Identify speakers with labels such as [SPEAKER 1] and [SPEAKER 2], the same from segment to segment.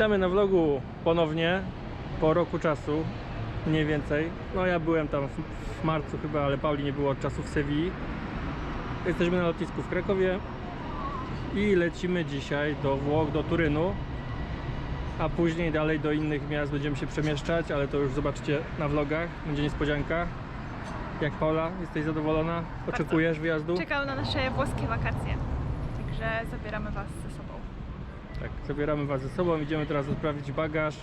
[SPEAKER 1] Witamy na vlogu ponownie po roku czasu, mniej więcej. No ja byłem tam w, w marcu chyba, ale Pauli nie było od czasu w Sewilli. Jesteśmy na lotnisku w Krakowie i lecimy dzisiaj do Włoch, do Turynu. A później dalej do innych miast będziemy się przemieszczać, ale to już zobaczcie na vlogach, będzie niespodzianka. Jak Paula, jesteś zadowolona? Oczekujesz wyjazdu?
[SPEAKER 2] Czekał na nasze włoskie wakacje. Także zabieramy Was.
[SPEAKER 1] Tak, zabieramy Was ze sobą, idziemy teraz odprawić bagaż.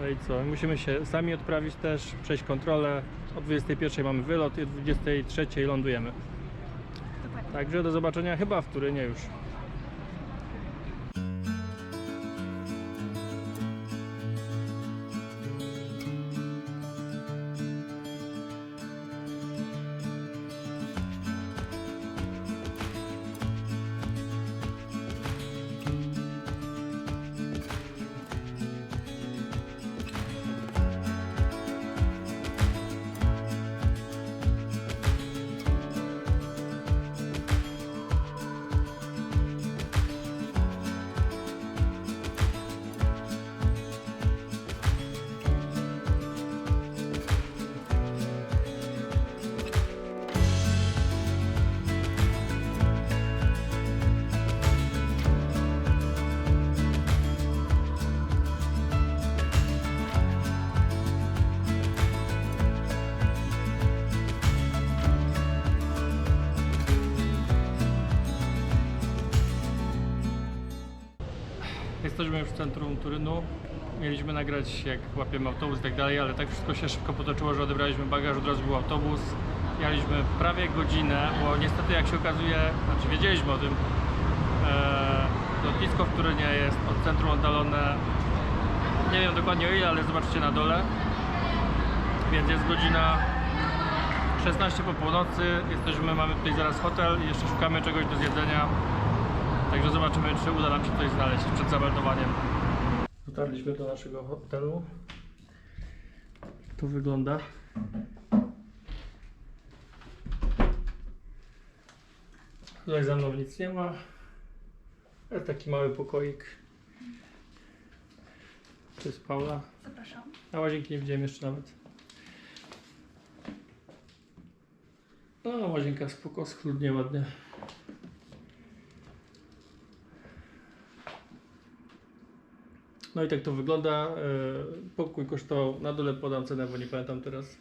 [SPEAKER 1] No i co, musimy się sami odprawić też, przejść kontrolę. O 21 mamy wylot i o 23 lądujemy.
[SPEAKER 2] Dokładnie.
[SPEAKER 1] Także do zobaczenia chyba w Turynie już. Jesteśmy już w centrum Turynu. Mieliśmy nagrać jak łapiemy autobus i tak dalej, ale tak wszystko się szybko potoczyło, że odebraliśmy bagaż, od razu był autobus. Jechaliśmy prawie godzinę, bo niestety jak się okazuje, znaczy wiedzieliśmy o tym, e, lotnisko w Turynie jest od centrum oddalone, nie wiem dokładnie o ile, ale zobaczycie na dole. Więc jest godzina 16 po północy, jesteśmy, mamy tutaj zaraz hotel i jeszcze szukamy czegoś do zjedzenia. Także zobaczymy, czy uda nam się coś znaleźć przed zameldowaniem. Dotarliśmy do naszego hotelu. Tu wygląda. Tutaj za mną nic nie ma. Jest taki mały pokoik. To jest Paula.
[SPEAKER 2] Zapraszam.
[SPEAKER 1] A łazienki nie widziałem jeszcze nawet. No, łazienka spoko, schludnie, ładnie. No i tak to wygląda. E, Pokój kosztował, na dole podam cenę, bo nie pamiętam teraz.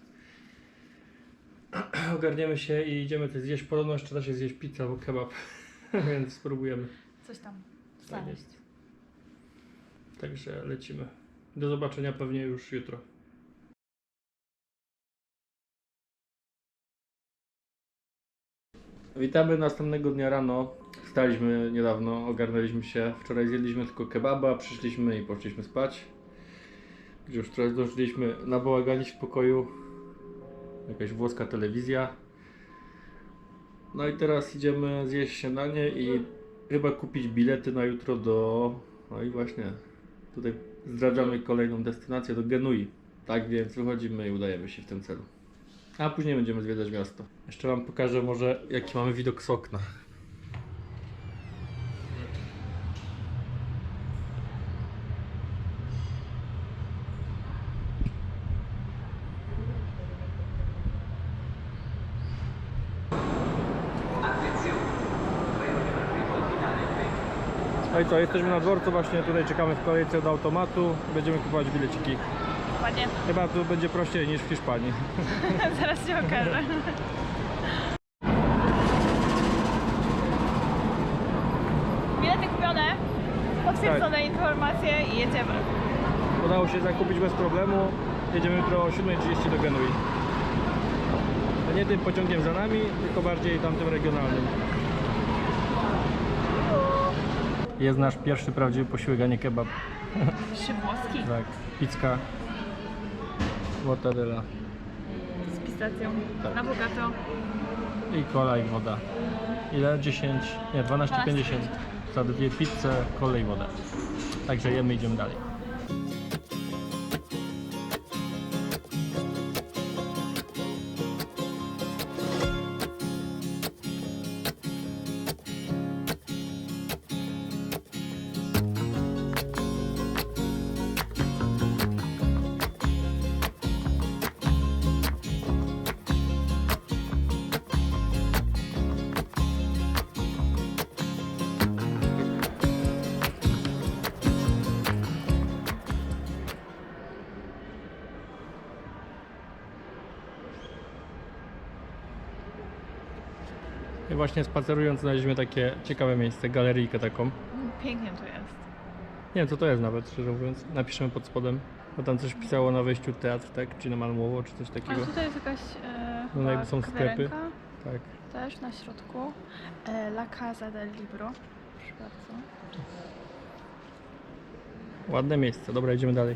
[SPEAKER 1] Ogarniemy się i idziemy coś zjeść. Podobno jeszcze da się zjeść pizzę albo kebab, więc spróbujemy.
[SPEAKER 2] Coś tam
[SPEAKER 1] Tak
[SPEAKER 2] znaleźć.
[SPEAKER 1] jest. Także lecimy. Do zobaczenia pewnie już jutro. Witamy następnego dnia rano. Wstaliśmy niedawno, ogarnęliśmy się. Wczoraj zjedliśmy tylko kebaba, przyszliśmy i poszliśmy spać. Gdzie już trochę zdążyliśmy nabałaganić w pokoju. Jakaś włoska telewizja. No i teraz idziemy zjeść śniadanie i chyba kupić bilety na jutro do. No i właśnie. Tutaj zdradzamy kolejną destynację do Genui. Tak więc wychodzimy i udajemy się w tym celu. A później będziemy zwiedzać miasto. Jeszcze Wam pokażę może jaki mamy widok z okna. Jesteśmy na dworcu właśnie, tutaj czekamy w kolejce do automatu. Będziemy kupować bileciki.
[SPEAKER 2] Dokładnie.
[SPEAKER 1] Chyba tu będzie prościej niż w Hiszpanii.
[SPEAKER 2] Zaraz się okaże. Bilety kupione, potwierdzone
[SPEAKER 1] Tak.
[SPEAKER 2] informacje i jedziemy.
[SPEAKER 1] Udało się zakupić bez problemu. Jedziemy jutro o 7.30 do Genui. Nie tym pociągiem za nami, tylko bardziej tamtym regionalnym. Jest nasz pierwszy prawdziwy posiłek, a nie kebab.
[SPEAKER 2] Trzy włoski
[SPEAKER 1] Tak, pizka, mortadela
[SPEAKER 2] z pistacją.
[SPEAKER 1] Tak.
[SPEAKER 2] Na bogato.
[SPEAKER 1] i kola i woda. Ile? 10, nie 12,50 za dwie pizze, kolę i wodę. Także jemy, idziemy dalej. Właśnie spacerując znaleźliśmy takie ciekawe miejsce, galeryjkę taką.
[SPEAKER 2] Pięknie tu jest.
[SPEAKER 1] Nie wiem co to jest nawet, szczerze mówiąc. Napiszemy pod spodem. Bo tam coś pisało na wejściu teatr, tak? Czy na Malmowo, czy coś takiego.
[SPEAKER 2] tutaj jest jakaś e,
[SPEAKER 1] No, jakby są sklepy. Tak.
[SPEAKER 2] Też na środku. E, La Casa del Libro. Proszę bardzo.
[SPEAKER 1] Ładne miejsce. Dobra, idziemy dalej.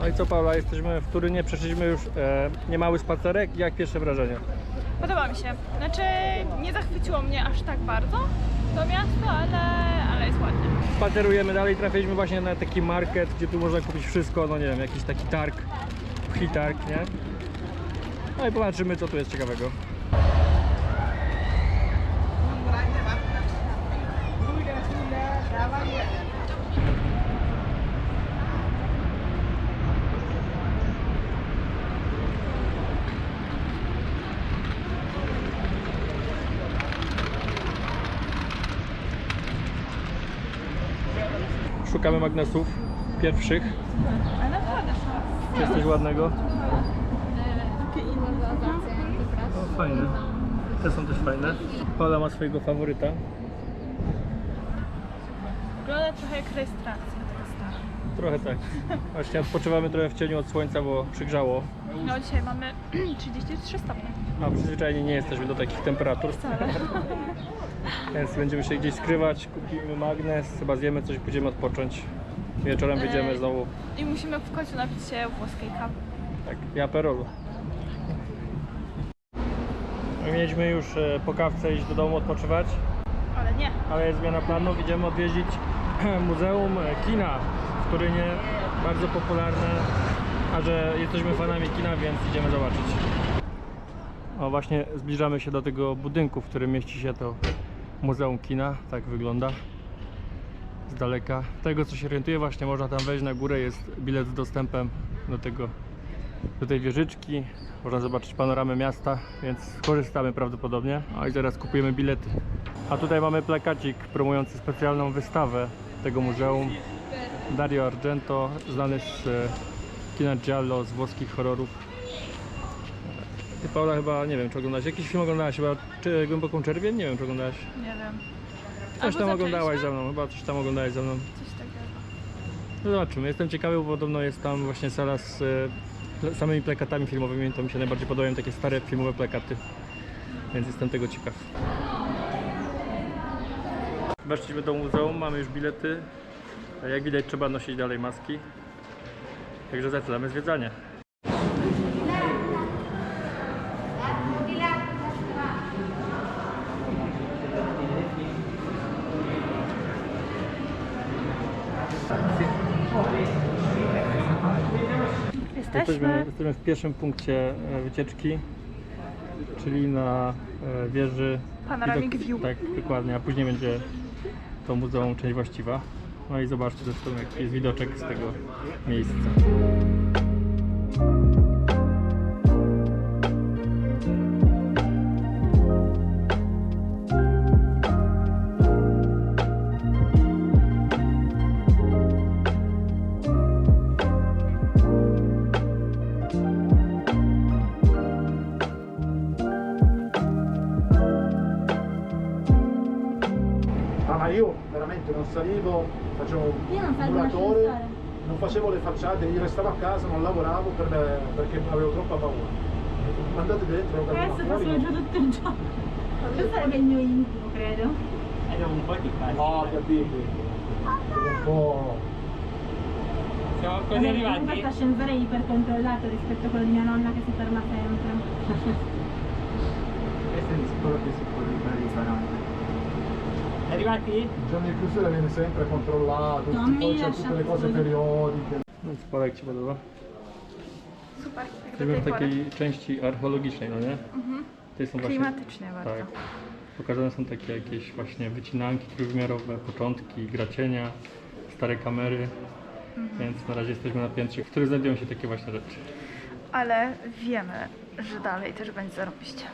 [SPEAKER 1] No i co Paula, jesteśmy w Turynie, przeszliśmy już e, niemały spacerek. Jak pierwsze wrażenie?
[SPEAKER 2] Podoba mi się. Znaczy, nie zachwyciło mnie aż tak bardzo to miasto, ale, ale jest ładnie.
[SPEAKER 1] Spacerujemy dalej, trafiliśmy właśnie na taki market, gdzie tu można kupić wszystko, no nie wiem, jakiś taki targ, pchi targ, nie? No i popatrzymy, co tu jest ciekawego. Szukamy magnesów pierwszych.
[SPEAKER 2] Ale naprawdę są.
[SPEAKER 1] Czy jest coś ładnego? O, fajne. Te są też fajne. Paula ma swojego faworyta.
[SPEAKER 2] Wygląda trochę jak rejestracja stara.
[SPEAKER 1] Trochę tak. Właśnie odpoczywamy trochę w cieniu od słońca, bo przygrzało.
[SPEAKER 2] No dzisiaj mamy 33 stopnie.
[SPEAKER 1] A przyzwyczajeni nie jesteśmy do takich temperatur.
[SPEAKER 2] Wcale.
[SPEAKER 1] Więc będziemy się gdzieś skrywać, kupimy magnes, chyba zjemy coś, pójdziemy odpocząć. Wieczorem
[SPEAKER 2] Ej.
[SPEAKER 1] wyjdziemy znowu,
[SPEAKER 2] I musimy w końcu napić się włoskiej kawy.
[SPEAKER 1] tak, i aperolu. My Mieliśmy już e, po kawce iść do domu odpoczywać,
[SPEAKER 2] Ale nie.
[SPEAKER 1] ale jest zmiana planów. Idziemy odwiedzić Muzeum Kina w Turynie, bardzo popularne. A że jesteśmy fanami kina, więc idziemy zobaczyć. O, właśnie zbliżamy się do tego budynku, w którym mieści się to Muzeum Kina. Tak wygląda z daleka. Tego co się orientuję, właśnie można tam wejść na górę, jest bilet z dostępem do tego, do tej wieżyczki. Można zobaczyć panoramę miasta, więc skorzystamy prawdopodobnie. A i zaraz kupujemy bilety. A tutaj mamy plakacik promujący specjalną wystawę tego muzeum. Dario Argento, znany z kina giallo, z włoskich horrorów. Ty Paula chyba, nie wiem czy oglądałaś, jakiś film oglądałaś chyba, czy Głęboką Czerwień? Nie wiem czy oglądałaś.
[SPEAKER 2] Nie wiem.
[SPEAKER 1] Coś tam oglądałaś ze mną, chyba coś tam oglądałaś ze mną.
[SPEAKER 2] Coś takiego.
[SPEAKER 1] No zobaczymy, jestem ciekawy, bo podobno jest tam właśnie sala z e, samymi plakatami filmowymi, to mi się najbardziej podobają takie stare filmowe plakaty, więc jestem tego ciekaw. Weszliśmy do muzeum, mamy już bilety. Jak widać trzeba nosić dalej maski. Także zaczynamy zwiedzanie. Jesteśmy,
[SPEAKER 2] Jesteśmy.
[SPEAKER 1] w pierwszym punkcie e, wycieczki, czyli na e, wieży.
[SPEAKER 2] Panoramic
[SPEAKER 1] widok-
[SPEAKER 2] View.
[SPEAKER 1] Tak, dokładnie, a później będzie to muzeum część właściwa. No i zobaczcie zresztą jaki jest widoczek z tego miejsca.
[SPEAKER 3] Salivo, facevo un
[SPEAKER 4] Io non salgo
[SPEAKER 3] muratore, non facevo le facciate, io restavo a casa, non lavoravo per me- perché avevo troppa paura. Andate dentro,
[SPEAKER 4] Adesso facevo già tutto il giorno. Questo sarebbe il mio incubo, credo.
[SPEAKER 3] No, capito. Un po'.
[SPEAKER 1] Siamo
[SPEAKER 4] Vabbè, Questo ascensore è ipercontrollato rispetto a quello di mia nonna che si ferma sempre.
[SPEAKER 5] Questo è di sicuro più sicuro di quello di nonna. Arrivati?
[SPEAKER 3] Il giorno di chiusura viene sempre controllato, poi c'è tutte le cose periodiche.
[SPEAKER 1] No, Sporo jak Ci podoba.
[SPEAKER 2] Super, jak do
[SPEAKER 1] Jesteśmy
[SPEAKER 2] tej
[SPEAKER 1] w
[SPEAKER 2] pory.
[SPEAKER 1] takiej części archeologicznej, no nie?
[SPEAKER 2] Mhm.
[SPEAKER 1] Tutaj są właśnie,
[SPEAKER 2] Klimatycznie bardzo.
[SPEAKER 1] tak. Pokazane są takie jakieś właśnie wycinanki trójwymiarowe, początki, gracienia, stare kamery.
[SPEAKER 2] Mhm.
[SPEAKER 1] Więc na razie jesteśmy na piętrze, w którym znajdują się takie właśnie rzeczy.
[SPEAKER 2] Ale wiemy, że dalej też będzie zarobiście.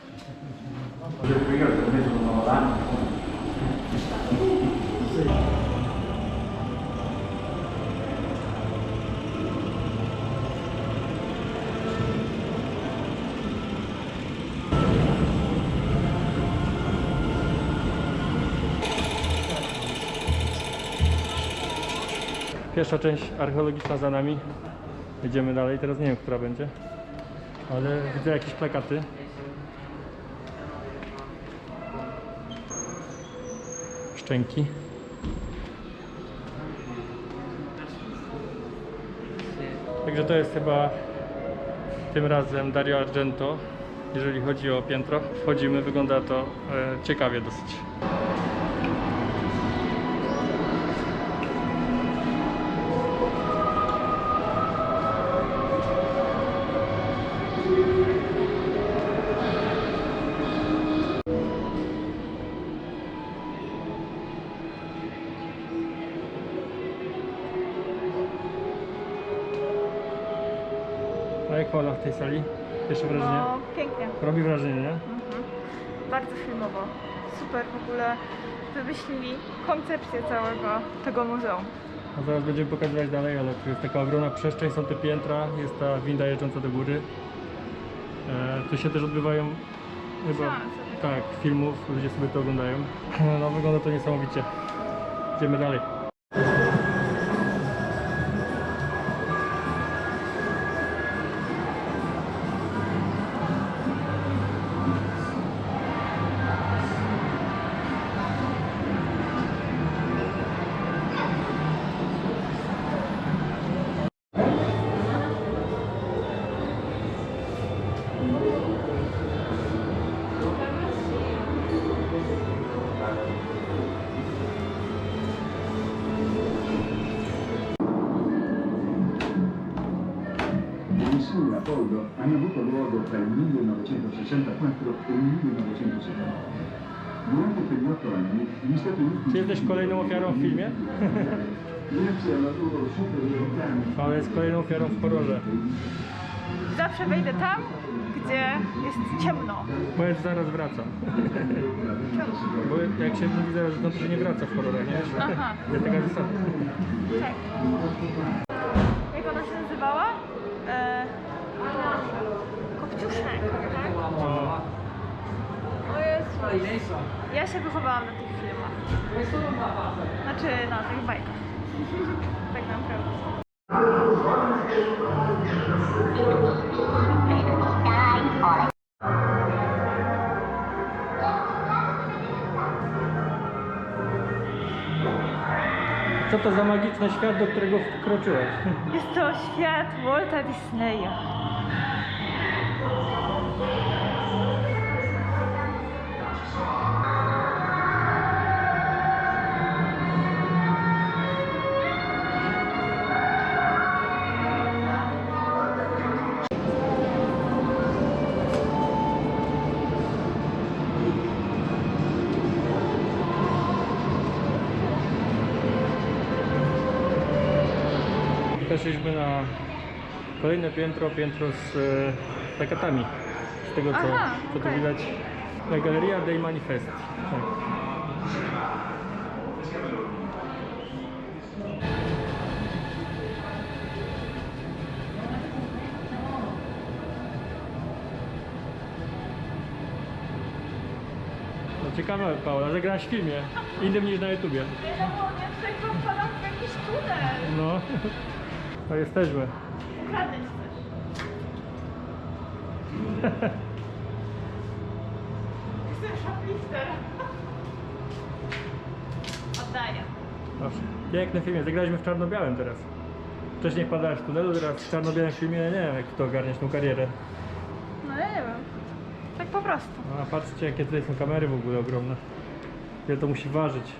[SPEAKER 1] Pierwsza część archeologiczna za nami. Jedziemy dalej, teraz nie wiem, która będzie. Ale widzę jakieś plakaty. Szczęki. Także to jest chyba tym razem Dario Argento, jeżeli chodzi o piętro. Wchodzimy, wygląda to e, ciekawie dosyć. Tej sali? Pierwsze wrażenie?
[SPEAKER 2] No, pięknie.
[SPEAKER 1] Robi wrażenie, nie?
[SPEAKER 2] Mhm. Bardzo filmowo. Super w ogóle wymyślili koncepcję całego tego muzeum.
[SPEAKER 1] A zaraz będziemy pokazywać dalej, ale tu jest taka ogromna przestrzeń, są te piętra, jest ta winda jeżdżąca do góry. E, tu się też odbywają chyba tak, filmów, ludzie sobie to oglądają. No wygląda to niesamowicie. Idziemy dalej.
[SPEAKER 6] Le missioni Apollo hanno avuto luogo tra il 1964 e il 1970. Durante quegli otto anni gli Stati Uniti...
[SPEAKER 1] Czy jesteś kolejną ofiarą w filmie? Paweł jest kolejną ofiarą w horrorze.
[SPEAKER 2] Zawsze wejdę tam, gdzie jest ciemno.
[SPEAKER 1] Powiedz, zaraz wracam. Bo jak się mówi zaraz, no to się nie wraca w horrorach, nie wiesz?
[SPEAKER 2] Aha.
[SPEAKER 1] Jest taka zasada.
[SPEAKER 2] Tak. Jak ona się nazywała? E... Kopciuszek, tak?
[SPEAKER 1] No,
[SPEAKER 2] O Jezu. Ja się wychowałam na tych filmach. Znaczy na tych bajkach. tak naprawdę.
[SPEAKER 1] Co to za magiczny świat, do którego wkroczyłeś?
[SPEAKER 2] Jest to świat Walta Disneya.
[SPEAKER 1] Weszliśmy na kolejne piętro, piętro z e, plakatami. Z tego co,
[SPEAKER 2] Aha,
[SPEAKER 1] co tu
[SPEAKER 2] okej.
[SPEAKER 1] widać. La Galeria dei Manifesti. Tak. No ciekawe Paula, zagrałaś w filmie. Innym niż na YouTubie.
[SPEAKER 2] Ja zapomniałam, że tylko wpadam w jakiś tunel.
[SPEAKER 1] No. To jesteśmy.
[SPEAKER 2] Ukradnę ci coś. Jestem shoplifter. Oddaję.
[SPEAKER 1] Proszę. Piękny film. Zagraliśmy w czarno-białym teraz. Wcześniej wpadałeś w tunelu, teraz w czarno-białym filmie. Nie wiem, jak to ogarniać tą karierę.
[SPEAKER 2] No ja nie wiem. Tak po prostu.
[SPEAKER 1] No, a patrzcie, jakie tutaj są kamery w ogóle ogromne. Ile to musi ważyć.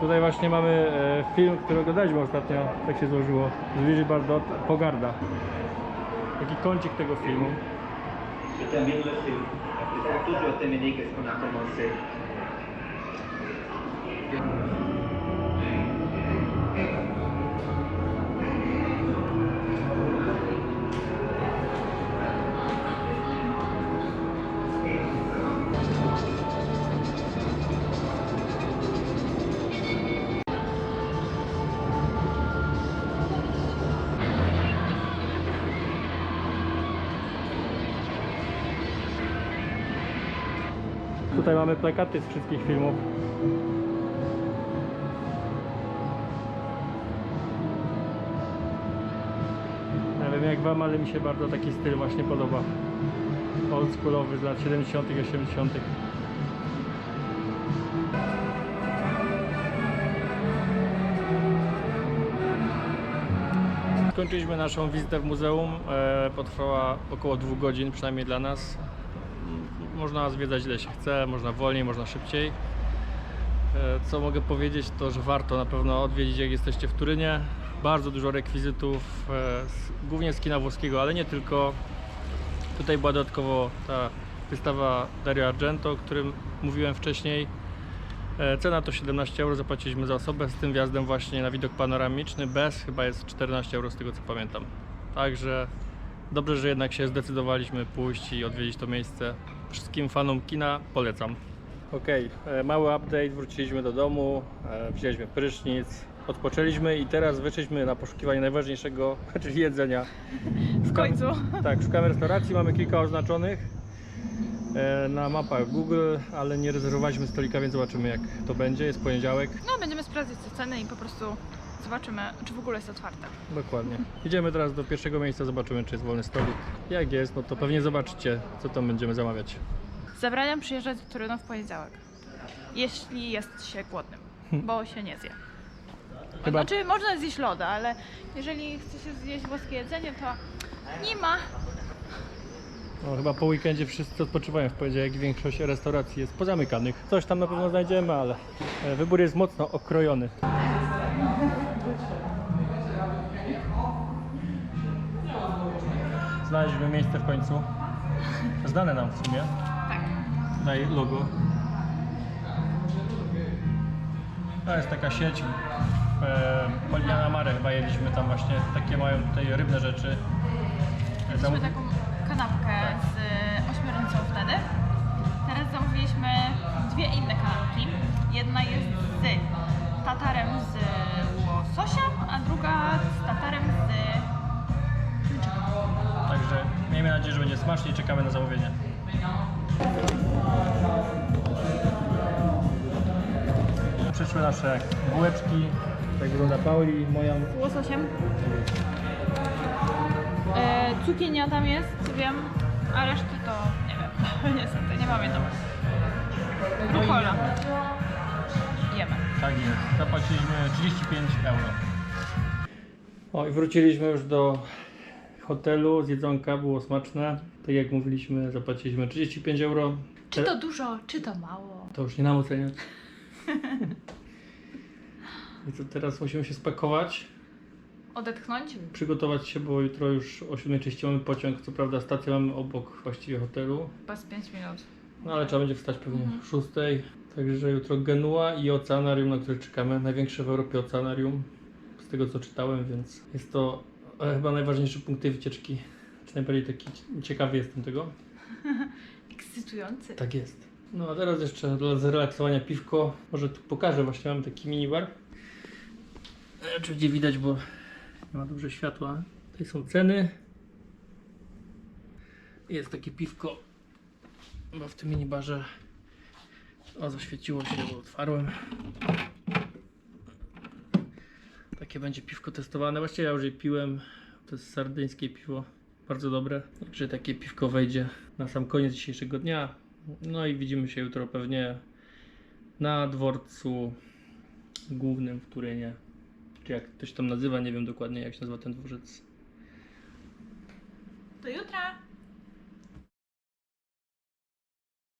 [SPEAKER 1] Tutaj właśnie mamy e, film, który oglądaliśmy ostatnio, tak się złożyło. Z Luigi Bardot, Pogarda. Taki kącik tego filmu.
[SPEAKER 7] Je termine le film.
[SPEAKER 1] Tutaj mamy plakaty z wszystkich filmów. Nie wiem jak wam, ale mi się bardzo taki styl właśnie podoba. Oldschoolowy z lat 70 80 Skończyliśmy naszą wizytę w muzeum. E, potrwała około dwóch godzin, przynajmniej dla nas. Można zwiedzać ile się chce, można wolniej, można szybciej. E, Co mogę powiedzieć, to że warto na pewno odwiedzić, jak jesteście w Turynie. Bardzo dużo rekwizytów, e, głównie z kina włoskiego, ale nie tylko. Tutaj była dodatkowo ta wystawa Dario Argento, o którym mówiłem wcześniej. E, Cena to 17 euro, zapłaciliśmy za osobę z tym wjazdem właśnie na widok panoramiczny. Bez chyba jest 14 euro z tego co pamiętam. Także dobrze, że jednak się zdecydowaliśmy pójść i odwiedzić to miejsce. Wszystkim fanom kina polecam. Ok, mały update, wróciliśmy do domu, e, wzięliśmy prysznic, odpoczęliśmy i teraz wyszliśmy na poszukiwanie najważniejszego, czyli jedzenia.
[SPEAKER 2] W końcu.
[SPEAKER 1] Tak, szukamy restauracji, mamy kilka oznaczonych e, na mapach Google, ale nie rezerwowaliśmy stolika, więc zobaczymy jak to będzie. Jest poniedziałek.
[SPEAKER 2] No, będziemy sprawdzać te ceny i po prostu zobaczymy, czy w ogóle jest otwarte.
[SPEAKER 1] Dokładnie. Idziemy teraz do pierwszego miejsca, zobaczymy czy jest wolny stolik. Jak jest, no to pewnie zobaczycie, co tam będziemy zamawiać.
[SPEAKER 2] Zabraniam przyjeżdżać do Turynu w poniedziałek, jeśli jest się głodnym, bo się nie zje.
[SPEAKER 1] Chyba-
[SPEAKER 2] Znaczy, można zjeść loda, ale jeżeli chce się zjeść włoskie jedzenie, to nie ma.
[SPEAKER 1] No, chyba po weekendzie wszyscy odpoczywają w poniedziałek i większość restauracji jest pozamykanych. Coś tam na pewno znajdziemy, ale e, wybór jest mocno okrojony. Znaleźliśmy miejsce w końcu. Znane nam w sumie.
[SPEAKER 2] Tak.
[SPEAKER 1] Tutaj logo. To jest taka sieć. E, Poliana Mare chyba jedliśmy tam właśnie. Takie mają tutaj rybne rzeczy. E,
[SPEAKER 2] Mieliśmy taką kanapkę z ośmiornicą wtedy. Teraz zamówiliśmy dwie inne kanapki. Jedna jest z tatarem z łososia, a druga z tatarem z
[SPEAKER 1] nadzieję, że będzie smacznie i czekamy na zamówienie. Przyszły nasze bułeczki. Tak wygląda Pauli, moja.
[SPEAKER 2] Łososiem. E, cukinia tam jest, wiem, a reszty to nie wiem. Niestety, nie pamiętam. Rukola. Jemy.
[SPEAKER 1] Tak jest. Zapłaciliśmy 35 euro. O i wróciliśmy już do hotelu. Z jedzonka było smaczne. Tak jak mówiliśmy, zapłaciliśmy 35 euro.
[SPEAKER 2] Czy to dużo, czy to mało?
[SPEAKER 1] To już nie nam oceniać. I co teraz musimy się spakować,
[SPEAKER 2] Odetchnąć?
[SPEAKER 1] przygotować się, bo jutro już o 7.30 mamy pociąg. Co prawda stację mamy obok właściwie hotelu,
[SPEAKER 2] Chyba z 5 minut.
[SPEAKER 1] no ale trzeba będzie wstać pewnie o 6. Także jutro Genua i oceanarium, na które czekamy. Największe w Europie oceanarium, z tego co czytałem, więc jest to chyba najważniejszy punkt tej wycieczki. Czy najbardziej taki ciekawy jestem tego.
[SPEAKER 2] Ekscytujący.
[SPEAKER 1] Tak jest. No a teraz jeszcze dla zrelaksowania piwko. Może tu pokażę, właśnie mamy taki minibar. E, Oczywiście widać, bo nie ma dobrze światła. Tutaj są ceny. Jest takie piwko. Bo w tym minibarze o, zaświeciło się, bo otwarłem. Takie będzie piwko testowane. Właściwie ja już je piłem. To jest sardyńskie piwo. Bardzo dobre. Także takie piwko wejdzie na sam koniec dzisiejszego dnia. No i widzimy się jutro pewnie na dworcu głównym w Turynie. Czy jak ktoś tam nazywa, nie wiem dokładnie jak się nazywa ten dworzec.
[SPEAKER 2] Do jutra!